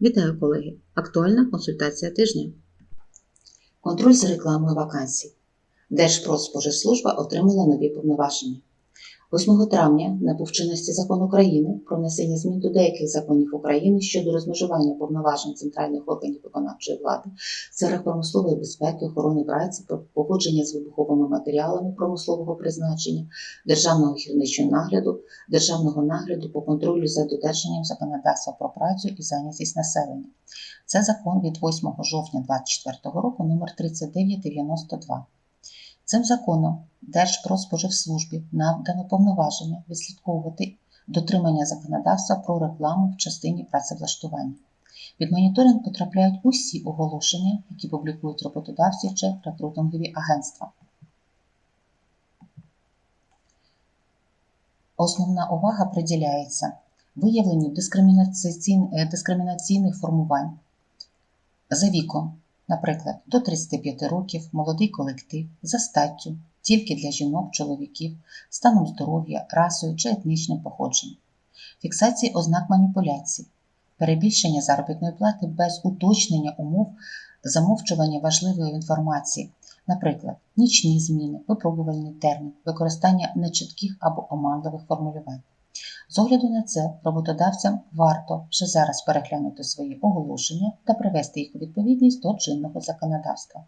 Вітаю, колеги! Актуальна консультація тижня. Контроль за рекламою вакансій. Держпродспоживслужба отримала нові повноваження. 8 травня набув чинності закон України про внесення змін до деяких законів України щодо розмежування повноважень центральних органів виконавчої влади в промислової безпеки, охорони праці, поводження з вибуховими матеріалами промислового призначення, державного гірничого нагляду, державного нагляду по контролю за додержанням законодавства про працю і зайнятість населення. Це закон від 8 жовтня 2024 року номер 3992. Цим законом Держпродспоживслужбі надано повноваження відслідковувати дотримання законодавства про рекламу в частині працевлаштування. Під моніторинг потрапляють усі оголошення, які публікують роботодавці чи рекрутингові агентства. Основна увага приділяється виявленню дискримінаційних формувань за віком, наприклад, до 35 років, молодий колектив, за статтю, тільки для жінок, чоловіків, станом здоров'я, расою чи етнічним походженням, фіксації ознак маніпуляцій, перебільшення заробітної плати без уточнення умов замовчування важливої інформації, наприклад, нічні зміни, випробувальний термін, використання нечітких або оманливих формулювань. З огляду на це роботодавцям варто вже зараз переглянути свої оголошення та привести їх у відповідність до чинного законодавства.